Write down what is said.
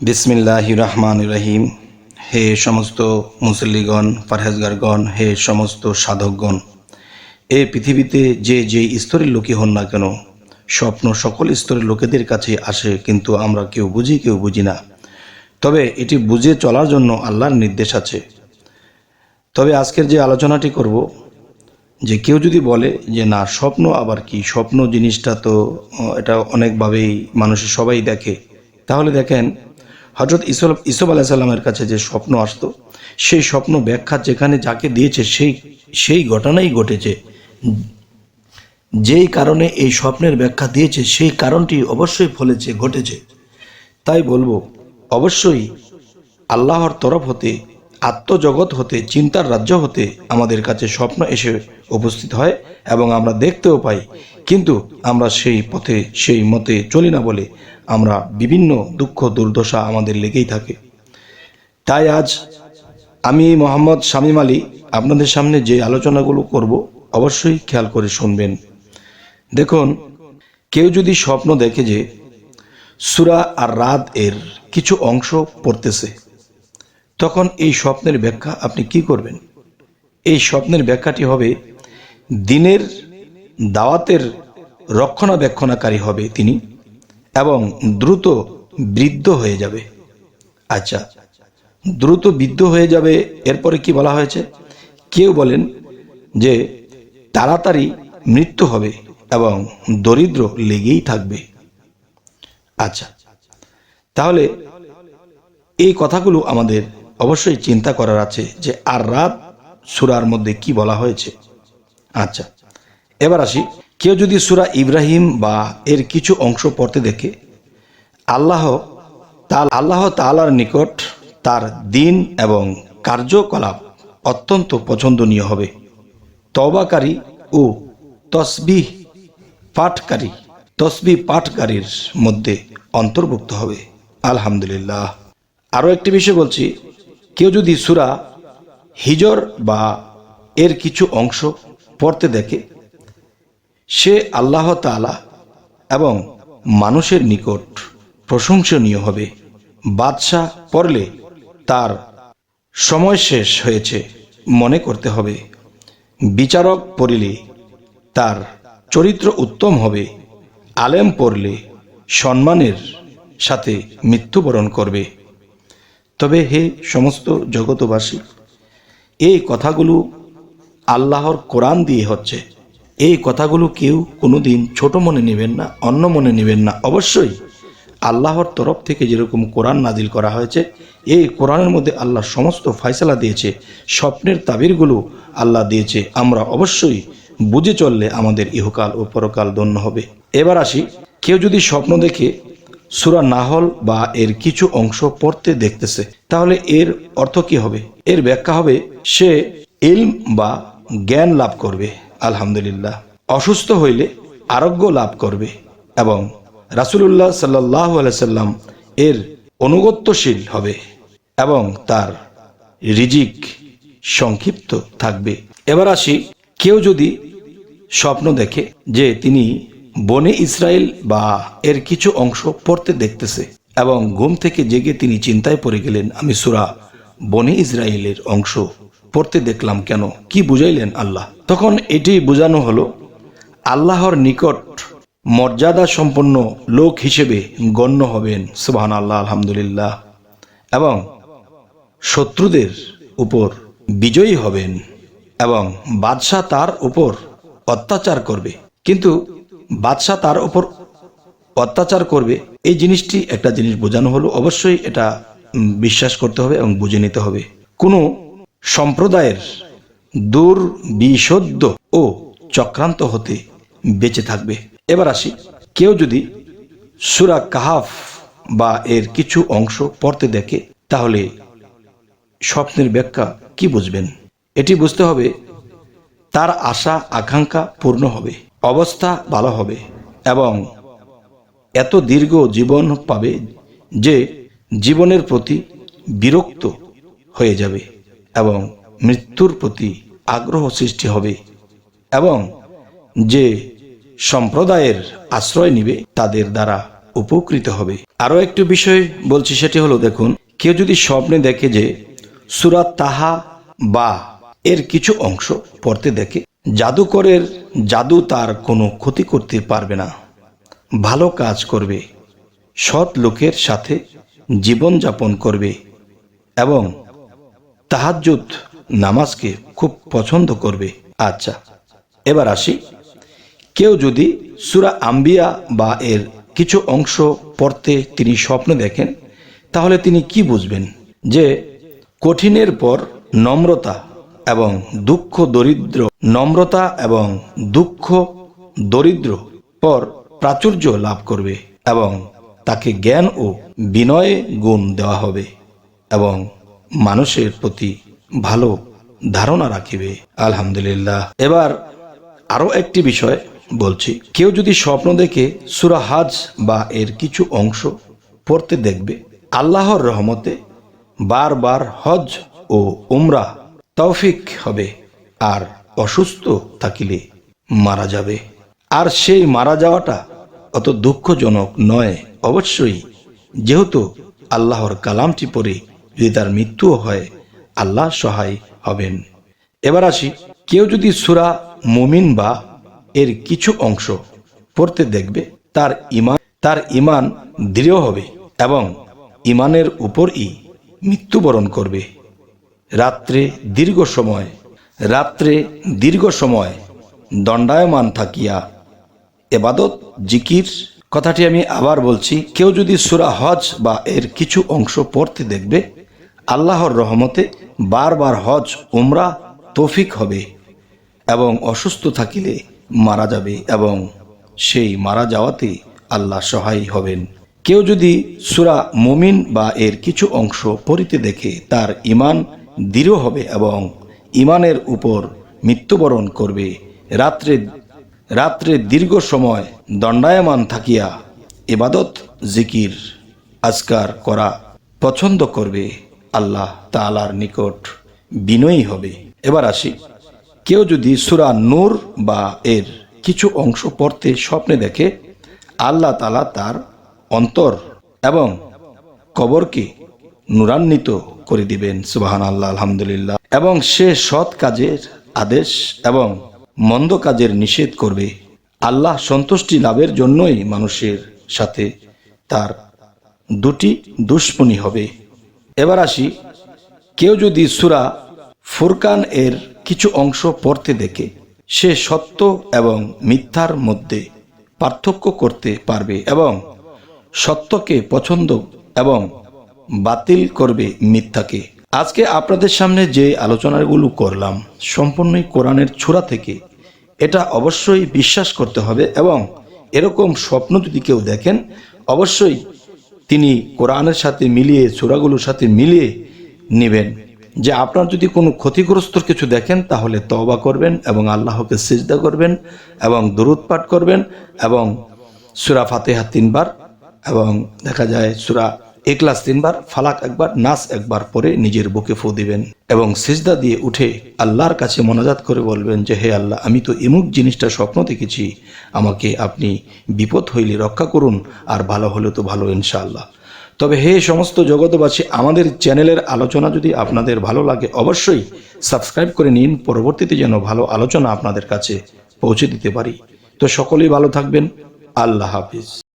বিসমিল্লাহ রহমান রহিম। হে সমস্ত মুসল্লিগণ, পারহেজগারগণ, হে সমস্ত সাধকগণ, এ পৃথিবীতে যে যে স্তরের লোকই হন না কেন, স্বপ্ন সকল স্তরের লোকেদের কাছে আসে, কিন্তু আমরা কেউ বুঝি কেউ বুঝি না। তবে এটি বুঝে চলার জন্য আল্লাহর নির্দেশ আছে। তবে আজকের যে আলোচনাটি করব, যে কেউ যদি বলে যে, না, স্বপ্ন আবার কি? স্বপ্ন জিনিসটা তো, এটা অনেকভাবেই মানুষের সবাই দেখে। তাহলে দেখেন হজরত ইসব ইসব আলাহিসাল্লামের কাছে যে স্বপ্ন আসতো, সেই স্বপ্ন ব্যাখ্যা যেখানে যাকে দিয়েছে, সেই সেই ঘটনাই ঘটেছে। যেই কারণে এই স্বপ্নের ব্যাখ্যা দিয়েছে, সেই কারণটি অবশ্যই ফলেছে, ঘটেছে। তাই বলব, অবশ্যই আল্লাহর তরফ হতে আত্মজগৎ হতে, চিন্তার রাজ্য হতে আমাদের কাছে স্বপ্ন এসে উপস্থিত হয় এবং আমরা দেখতেও পাই। কিন্তু আমরা সেই পথে, সেই মতে চলি না বলে আমরা বিভিন্ন দুঃখ, দুর্দশা আমাদের লেগেই থাকে। তাই আজ আমি মোহাম্মদ শামীম আলী আপনাদের সামনে যে আলোচনাগুলো করব, অবশ্যই খেয়াল করে শুনবেন। দেখুন, কেউ যদি স্বপ্ন দেখে যে সুরা আর রাত এর কিছু অংশ পড়তেছে তখন এই স্বপ্নের ব্যাখ্যা আপনি কি করবেন? এই স্বপ্নের ব্যাখ্যাটি হবে, দিনের দাওয়াতের রক্ষণাবেক্ষণাকারী হবে তিনি এবং দ্রুত বৃদ্ধ হয়ে যাবে। আচ্ছা দ্রুত বৃদ্ধ হয়ে যাবে এরপরে কি বলা হয়েছে? কেউ বলেন যে তাড়াতাড়ি মৃত্যু হবে এবং দরিদ্র লেগেই থাকবে। আচ্ছা তাহলে এই কথাগুলো আমাদের অবশ্যই চিন্তা করার আছে যে আর রাত সুরার মধ্যে কি বলা হয়েছে। আচ্ছা এবার আসি। কেউ যদি সুরা ইব্রাহিম বা এর কিছু অংশ পড়তে দেখে, আল্লাহ তাল আল্লাহ তালার নিকট তার দিন এবং কার্যকলাপ অত্যন্ত পছন্দনীয় হবে। তবাকারী ও তসবিহ পাঠকারী তসবি পাঠকারীর মধ্যে অন্তর্ভুক্ত হবে। আলহামদুলিল্লাহ। আরও একটি বিষয় বলছি কেউ যদি সুরা হিজর বা এর কিছু অংশ পড়তে দেখে, সে আল্লাহ তাআলা এবং মানুষের নিকট প্রশংসনীয় হবে। বাদশাহ পড়লে তার সময় শেষ হয়েছে মনে করতে হবে। বিচারক পড়িলে তার চরিত্র উত্তম হবে। আলেম পড়লে সম্মানের সাথে মৃত্যুবরণ করবে। তবে হে সমস্ত জগতবাসী, এই কথাগুলো আল্লাহর কোরআন দিয়ে হচ্ছে। এই কথাগুলো কেউ কোনোদিন ছোটো মনে নেবেন না, অন্য মনে নেবেন না। অবশ্যই আল্লাহর তরফ থেকে যেরকম কোরআন নাজিল করা হয়েছে, এই কোরআনের মধ্যে আল্লাহ সমস্ত ফয়সালা দিয়েছে, স্বপ্নের তাবিরগুলো আল্লাহ দিয়েছে। আমরা অবশ্যই বুঝে চললে আমাদের ইহকাল ও পরকাল ধন্য হবে। এবার আসি, কেউ যদি স্বপ্ন দেখে সুরা নাহল বা এর কিছু অংশ পড়তে দেখতেছে। তাহলে এর অর্থ কি হবে? এর ব্যাখ্যা হবে, সে ইলম বা জ্ঞান লাভ করবে, আলহামদুলিল্লাহ। অসুস্থ হইলে আরোগ্য লাভ করবে এবং রাসুলুল্লাহ সাল্লাহ সাল্লাম এর অনুগত্যশীল হবে এবং তার রিজিক সংক্ষিপ্ত থাকবে। এবার আসি, কেউ যদি স্বপ্ন দেখে যে তিনি বনে ইসরায়েল বা এর কিছু অংশ পড়তে দেখতেছে এবং ঘুম থেকে জেগে তিনি চিন্তায় পড়ে গেলেন, আমি সুরা বনে ইসরায়েলের অংশ পড়তে দেখলাম কেন? কি বুঝাইলেন আল্লাহ? তখন এটি বোঝানো হলো, আল্লাহর নিকট মর্যাদা সম্পন্ন লোক হিসেবে গণ্য হবেন সুবহান আল্লাহ আলহামদুলিল্লাহ, এবং শত্রুদের উপর বিজয়ী হবেন এবং বাদশাহ তার উপর অত্যাচার করবে। কিন্তু বাদশাহ তার উপর অত্যাচার করবে। এই জিনিসটি একটা জিনিস বোঝানো হলো। অবশ্যই এটা বিশ্বাস করতে হবে এবং বুঝে নিতে হবে। কোনো সম্প্রদায়ের দুর্বিশোদ্য ও চক্রান্ত হতে বেঁচে থাকবে। এবার আসি, কেউ যদি সুরা কাহাফ বা এর কিছু অংশ পড়তে দেখে, তাহলে স্বপ্নের ব্যাখ্যা কি বুঝবেন? এটি বুঝতে হবে, তার আশা, আকাঙ্ক্ষা পূর্ণ হবে। অবস্থা ভালো হবে এবং এত দীর্ঘ জীবন পাবে যে জীবনের প্রতি বিরক্ত হয়ে যাবে এবং মৃত্যুর প্রতি আগ্রহ সৃষ্টি হবে এবং যে সম্প্রদায়ের আশ্রয় নিবে তাদের দ্বারা উপকৃত হবে। আরও একটি বিষয় বলছি, সেটি হলো দেখুন, কেউ যদি স্বপ্নে দেখে যে সুরাত তাহা বা এর কিছু অংশ পড়তে দেখে জাদুকরের জাদু তার কোনো ক্ষতি করতে পারবে না। ভালো কাজ করবে। সৎ লোকের সাথে জীবনযাপন করবে এবং তাহাজ্জুদ নামাজকে খুব পছন্দ করবে। আচ্ছা এবার আসি। কেউ যদি সুরা আম্বিয়া বা এর কিছু অংশ পড়তে তিনি স্বপ্ন দেখেন, তাহলে তিনি কি বুঝবেন? যে কঠিনের পর নম্রতা এবং দুঃখ দরিদ্র, নম্রতা এবং দুঃখ দরিদ্র পর প্রাচুর্য লাভ করবে এবং তাকে জ্ঞান ও বিনয়ে গুণ দেওয়া হবে এবং মানুষের প্রতি ভালো ধারণা রাখিবে। আলহামদুলিল্লাহ। এবার আরও একটি বিষয় বলছি। কেউ যদি স্বপ্ন দেখে সুরা হাজ বা এর কিছু অংশ পড়তে দেখবে, আল্লাহর রহমতে বারবার হজ ও উমরা তৌফিক হবে। আর অসুস্থ থাকিলে মারা যাবে। আর সেই মারা যাওয়াটা অত দুঃখজনক নয়। অবশ্যই যেহেতু আল্লাহর কালামটি পড়ে যদি তার মৃত্যুও হয়, আল্লাহ সহায় হবেন। এবার আসি, কেউ যদি সুরা মুমিন বা এর কিছু অংশ পড়তে দেখবে, তার ইমান তার ইমান দৃঢ় হবে এবং ইমানের উপরই মৃত্যুবরণ করবে। রাত্রে দীর্ঘ সময়, রাত্রে দীর্ঘ সময় দণ্ডায়মান থাকিয়া। এবাদত, জিকির, কথাটি আমি আবার বলছি, কেউ যদি সুরা হজ বা এর কিছু অংশ পড়তে দেখবে, আল্লাহর রহমতে বারবার হজ, উমরা তৌফিক হবে এবং অসুস্থ থাকিলে মারা যাবে এবং সেই মারা যাওয়াতে আল্লাহ সহায় হবেন। কেউ যদি সুরা মুমিন বা এর কিছু অংশ পড়িতে দেখে, তার ইমান দৃঢ় হবে এবং ইমানের উপর মৃত্যুবরণ করবে। রাত্রে রাত্রে দীর্ঘ সময় দণ্ডায়মান থাকিয়া এবাদত জিকির, আজকার করা পছন্দ করবে। আল্লাহ তালার নিকট বিনয়ী হবে। এবার আসি। কেউ যদি সুরা নূর বা এর কিছু অংশ পড়তে স্বপ্নে দেখে, আল্লাহ তালা তার অন্তর এবং কবরকে নুরান্বিত করে দিবেন সুবাহান আল্লাহ আলহামদুলিল্লাহ। এবং সে সৎ কাজের আদেশ এবং মন্দ কাজের নিষেধ করবে। আল্লাহ সন্তুষ্টি লাভের জন্যই মানুষের সাথে তার দুটি দুশ্মনী হবে। এবার আসি, কেউ যদি সুরা ফুরকান এর কিছু অংশ পড়তে দেখে, সে সত্য এবং মিথ্যার মধ্যে পার্থক্য করতে পারবে এবং সত্যকে পছন্দ এবং বাতিল করবে মিথ্যাকে। আজকে আপনাদের সামনে যে আলোচনাগুলো করলাম, সম্পূর্ণই কোরআনের ছোড়া থেকে, এটা অবশ্যই বিশ্বাস করতে হবে এবং এরকম স্বপ্ন যদি কেউ দেখেন, অবশ্যই তিনি কোরআনের সাথে মিলিয়ে ছোড়াগুলোর সাথে মিলিয়ে নেবেন। যে আপনার যদি কোনো ক্ষতিগ্রস্ত কিছু দেখেন, তাহলে তওবা করবেন এবং আল্লাহকে সিজদা করবেন এবং দরুদ পাঠ করবেন এবং সুরা ফাতেহা তিনবার এবং দেখা যায় সুরা এক্লাস তিনবার, ফালাক একবার, নাস একবার পরে নিজের বুকে ফু দিবেন এবং সিজদা দিয়ে উঠে আল্লাহর কাছে মনাজাত করে বলবেন যে, হে আল্লাহ, আমি তো এমুক জিনিসটা স্বপ্ন দেখেছি। আমাকে আপনি বিপদ হইলে রক্ষা করুন, আর ভালো হলে তো ভালো, ইনশাআল্লাহ। তবে হে সমস্ত জগতবাসী আমাদের চ্যানেলের আলোচনা যদি আপনাদের ভালো লাগে, অবশ্যই সাবস্ক্রাইব করে নিন। পরবর্তীতে যেন ভালো আলোচনা আপনাদের কাছে পৌঁছে দিতে পারি। তো সকলেই ভালো থাকবেন। আল্লাহ হাফিজ।